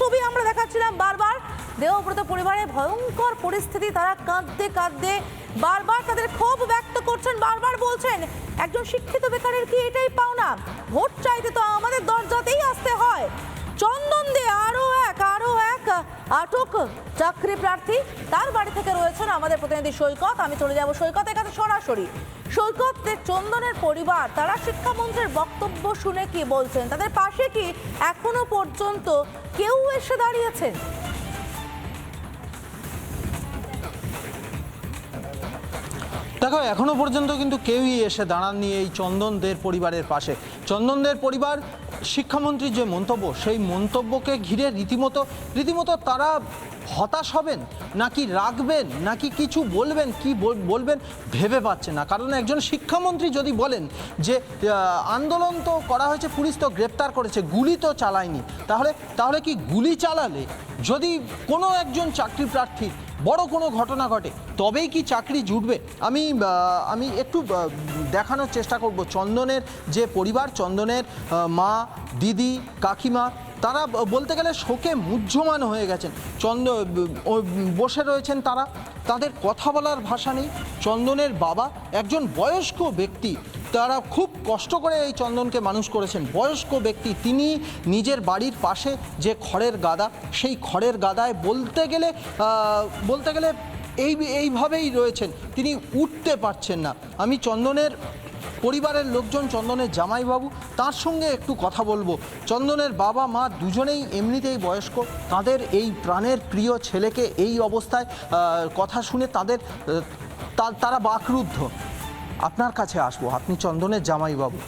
ছবি আমরা দেখাচ্ছিলাম বারবার। দেহব্রত পরিবারে ভয়ঙ্কর পরিস্থিতি, তারা কাঁদতে কাঁদতে বারবার তাদের ক্ষোভ ব্যক্ত করছেন, বারবার বলছেন, একজন শিক্ষিত বেকারের কি এটাই পাওনা? ভোট চাইতে তো আমাদের দরজাতেই আসতে আটক চাকরি প্রার্থী তার বাড়ি থেকে রয়েছেন আমাদের প্রতিনিধি সৈকত। আমি চলে যাব সৈকতের কাছে সরাসরি। সৈকত চন্দনের পরিবার, তারা শিক্ষামন্ত্রীর বক্তব্য শুনে কি বলছেন? তাদের পাশে কি এখনও পর্যন্ত কেউ এসে দাঁড়িয়েছেন? দেখো, এখনও পর্যন্ত কিন্তু কেউই এসে দাঁড়াননি এই চন্দনদের পরিবারের পাশে। চন্দনদের পরিবার শিক্ষামন্ত্রীর যে মন্তব্য, সেই মন্তব্যকে ঘিরে রীতিমতো রীতিমতো তারা হতাশ হবেন, নাকি রাখবেন নাকি কিছু বলবেন, কি বলবেন ভেবে পাচ্ছে না। কারণ একজন শিক্ষামন্ত্রী যদি বলেন যে আন্দোলন তো করা হয়েছে, পুলিশ তো গ্রেপ্তার করেছে, গুলি তো চালায়নি, তাহলে তাহলে কি গুলি চালালে? যদি কোনো একজন চাকরি প্রার্থী বড় কোনো ঘটনা ঘটে, তবেই কি চাকরি জুটবে? আমি আমি একটু দেখানোর চেষ্টা করব। চন্দনের যে পরিবার, চন্দনের মা, দিদি, কাকিমা, তারা বলতে গেলে শোকে মুহ্যমান হয়ে গেছেন। চন্দ বসে রয়েছেন তারা। তাদের কথা বলার ভাষা নেই। চন্দনের বাবা একজন বয়স্ক ব্যক্তি। তারা খুব কষ্ট করে এই চন্দনকে মানুষ করেছেন। বয়স্ক ব্যক্তি তিনি নিজের বাড়ির পাশে যে খড়ের গাদা, সেই খড়ের গাদায় বলতে গেলে বলতে গেলে এই, এইভাবেই রয়েছেন। তিনি উঠতে পারছেন না। আমি চন্দনের পরিবারের লোকজন, চন্দনের জামাইবাবু, তার সঙ্গে একটু কথা বলব। চন্দনের বাবা, মা দুজনেই এমনিতেই বয়স্ক। তাদের এই প্রাণের প্রিয় ছেলেকে এই অবস্থায় কথা শুনে তাদের তারা বাকরুদ্ধ। আপনার কাছে আসব, আপনি চন্দনের জামাইবাবু।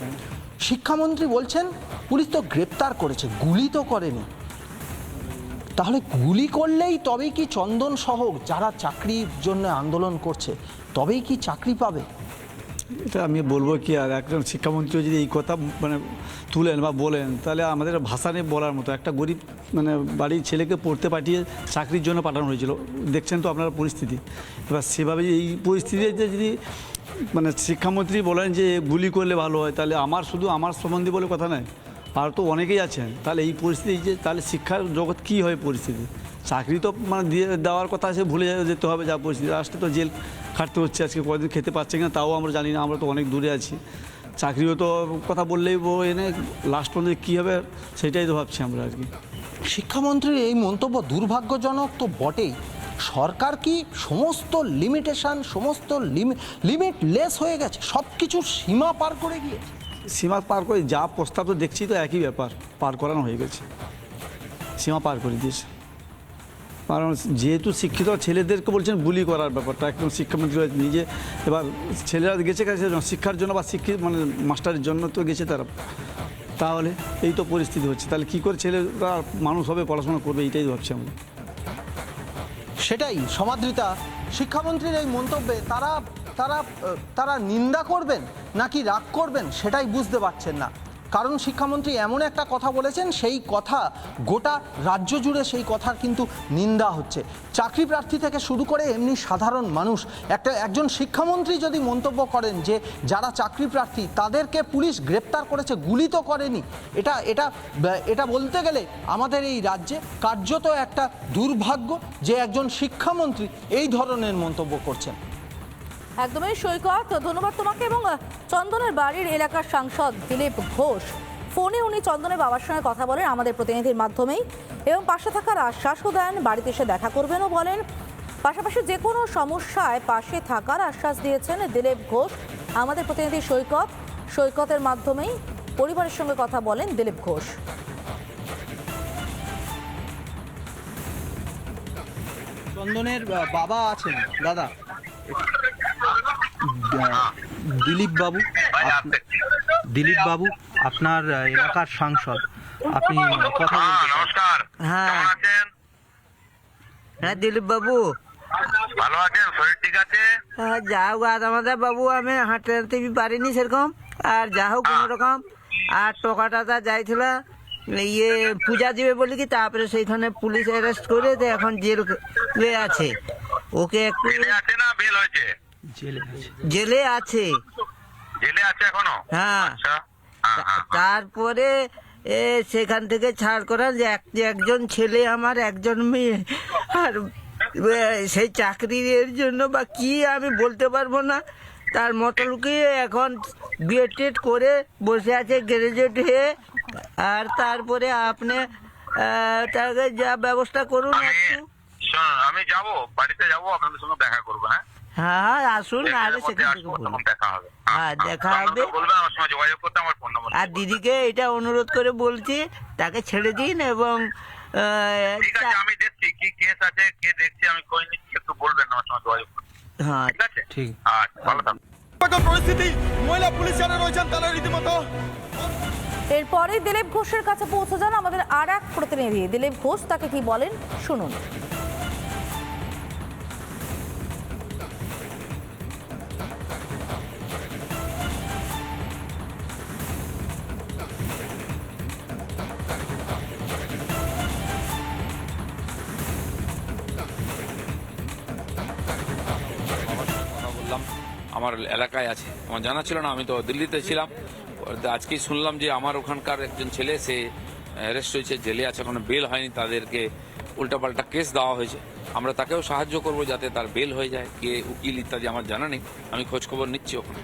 শিক্ষামন্ত্রী বলছেন, পুলিশ তো গ্রেপ্তার করেছে, গুলি তো করেনি। তাহলে গুলি করলেই তবেই কি চন্দন সহ যারা চাকরির জন্য আন্দোলন করছে, তবেই কি চাকরি পাবে? এটা আমি বলব কি, আর একজন শিক্ষামন্ত্রী যদি এই কথা মানে তুলেন বা বলেন, তাহলে আমাদের ভাষা নিয়ে বলার মতো, একটা গরিব মানে বাড়ির ছেলেকে পড়তে পাঠিয়ে চাকরির জন্য পাঠানো হয়েছিল। দেখছেন তো আপনার পরিস্থিতি। এবার সেভাবে এই পরিস্থিতিতে যদি মানে শিক্ষামন্ত্রী বলেন যে গুলি করলে ভালো হয়, তাহলে আমার শুধু আমার সম্বন্ধে বলে কথা নয় আর তো অনেকেই আছেন। তাহলে এই পরিস্থিতি যে, তাহলে শিক্ষার জগৎ কী হয় পরিস্থিতি? চাকরি তো মানে দিয়ে দেওয়ার কথা আছে ভুলে যেতে হবে যা পরিস্থিতি। আসতে তো জেল খাটতে হচ্ছে আজকে কদিন খেতে পাচ্ছে কিনা তাও আমরা জানি না আমরা তো অনেক দূরে আছি। চাকরিও তো কথা বললেই এনে লাস্ট পর্যন্ত কী হবে সেটাই তো ভাবছি আমরা আর কি। শিক্ষামন্ত্রীর এই মন্তব্য দুর্ভাগ্যজনক তো বটেই। সরকার কি সমস্ত লিমিটেশন সমস্ত লিমিট লেস হয়ে গেছে সব কিছুর সীমা পার করে গিয়েছে। সীমা পার করে যা প্রস্তাব তো দেখছি তো একই ব্যাপার পার করানো হয়ে গেছে। সীমা পার করে দিয়েছে। কারণ যেহেতু শিক্ষিত, ছেলেদেরকে বলছেন বুলি করার ব্যাপারটা। একদম শিক্ষামন্ত্রী নিজে এবার ছেলেরা গেছে কাছে? শিক্ষার জন্য বা শিক্ষিত মানে মাস্টারের জন্য তো গেছে তারা। তাহলে এই তো পরিস্থিতি হচ্ছে। তাহলে কী করে ছেলেরা মানুষ হবে, পড়াশোনা করবে, এইটাই ভাবছি আমরা সেটাই, সমাদৃতা। শিক্ষামন্ত্রীর এই মন্তব্যে তারা তারা তারা নিন্দা করবেন নাকি রাগ করবেন সেটাই বুঝতে পারছেন না। কারণ শিক্ষামন্ত্রী এমন একটা কথা বলেছেন, সেই কথা গোটা রাজ্য জুড়ে সেই কথার কিন্তু নিন্দা হচ্ছে। চাকরি প্রার্থী থেকে শুরু করে এমনি সাধারণ মানুষ। একটা, একজন শিক্ষামন্ত্রী যদি মন্তব্য করেন যে যারা চাকরি প্রার্থী, তাদেরকে পুলিশ গ্রেপ্তার করেছে, গুলি তো করেনি। এটা এটা এটা বলতে গেলে আমাদের এই রাজ্যে কার্যত একটা দুর্ভাগ্য যে একজন শিক্ষামন্ত্রী এই ধরনের মন্তব্য করছেন। একদমই সৈকত। ধন্যবাদ তোমাকে এবং চন্দনের বাড়ির এলাকার সাংসদ দিলীপ ঘোষ। ফোনে উনি চন্দনের বাবার সঙ্গে কথা বলেন আমাদের প্রতিনিধির মাধ্যমেই এবং পাশে থাকার আশ্বাসও দেন, বাড়িতে এসে দেখা করবেনও বলেন। পাশাপাশি যে কোনো সমস্যায় পাশে থাকার আশ্বাস দিয়েছেন দিলীপ ঘোষ, আমাদের প্রতিনিধি সৈকত। সৈকতের মাধ্যমেই পরিবারের সঙ্গে কথা বলেন দিলীপ ঘোষ। চন্দনের বাবা আছেন, দাদা। দিলীপ বাবু দিলীপ বাবু আপনার এলাকার সাংসদ। আপনি কথা হ্যাঁ বলতে নমস্কার। হ্যাঁ। হ্যাঁ দিলীপ বাবু। ভালো আছেন? শরীর ঠিক আছে? হ্যাঁ, যা হোক আজ আমাদের বাবু আমি হাঁটতে হাঁটতে বি পারিনি সেরকম। আর যা হোক কোনো রকম। আর টোকাটা তা যাইছিল ইয়ে পূজা দিবে বলি কি তারপরে সেইখানে পুলিশ অ্যারেস্ট করে এখন জেল আছে। ওকে একটু আছে না বেল হয়েছে? জেলে আছে। জেলে আছে। এখনও? হ্যাঁ। আচ্ছা। হ্যাঁ, হ্যাঁ, হ্যাঁ। তারপরে এ সেখান থেকে ছাড় করা যে এক একজন ছেলে আমার একজন মেয়ে। আর সেই চাকরির জন্য বা কি আমি বলতে পারব না। তার মতো লুকিয়ে এখন বিএড টেড করে বসে আছে গ্রাজুয়েট হয়ে। আর তারপরে আপনি তাকে যা ব্যবস্থা করুন একটু। আমি যাব বাড়িতে যাব আপনাদের সঙ্গে দেখা করব হ্যাঁ? হ্যাঁ হ্যাঁ আসুন নাহলে সেখান থেকে বলুন। তখন দেখা হবে। হ্যাঁ, দেখা হবে। বলবেন আমার সঙ্গে যোগাযোগ করতে আমার ফোন নম্বর আর দিদিকে এটা অনুরোধ করে বলছি তাকে ছেড়ে দিন এবং আহ, ঠিক আছে তা- আমি দেখছি কি কেস আছে কে দেখছি আমি কই নিচ্ছি একটু বলবেন আমার সঙ্গে যোগাযোগ হ্যাঁ। ঠিক আছে? ঠিক। আচ্ছা ভালো থাকবেন পরিস্থিতি মহিলা পুলিশ যারা রয়েছেন তারা রীতিমতো। এরপরে দিলীপ ঘোষের কাছে পৌঁছে যান আমাদের আর এক প্রতিনিধি। দিলীপ ঘোষ তাকে কি বলেন শুনুন। আমার এলাকায় আছে। আমার জানা ছিল না, আমি তো দিল্লিতে ছিলাম। আজকেই শুনলাম যে আমার ওখানকার একজন ছেলে, সে অ্যারেস্ট হয়েছে, জেলে আছে, এখনও বেল হয়নি, তাদেরকে উল্টাপাল্টা কেস দেওয়া হয়েছে। আমরা তাকেও সাহায্য করব যাতে তার বেল হয়ে যায়, কে উকিল ইত্যাদি আমার জানা নেই, আমি খোঁজখবর নিচ্ছি ওখানে।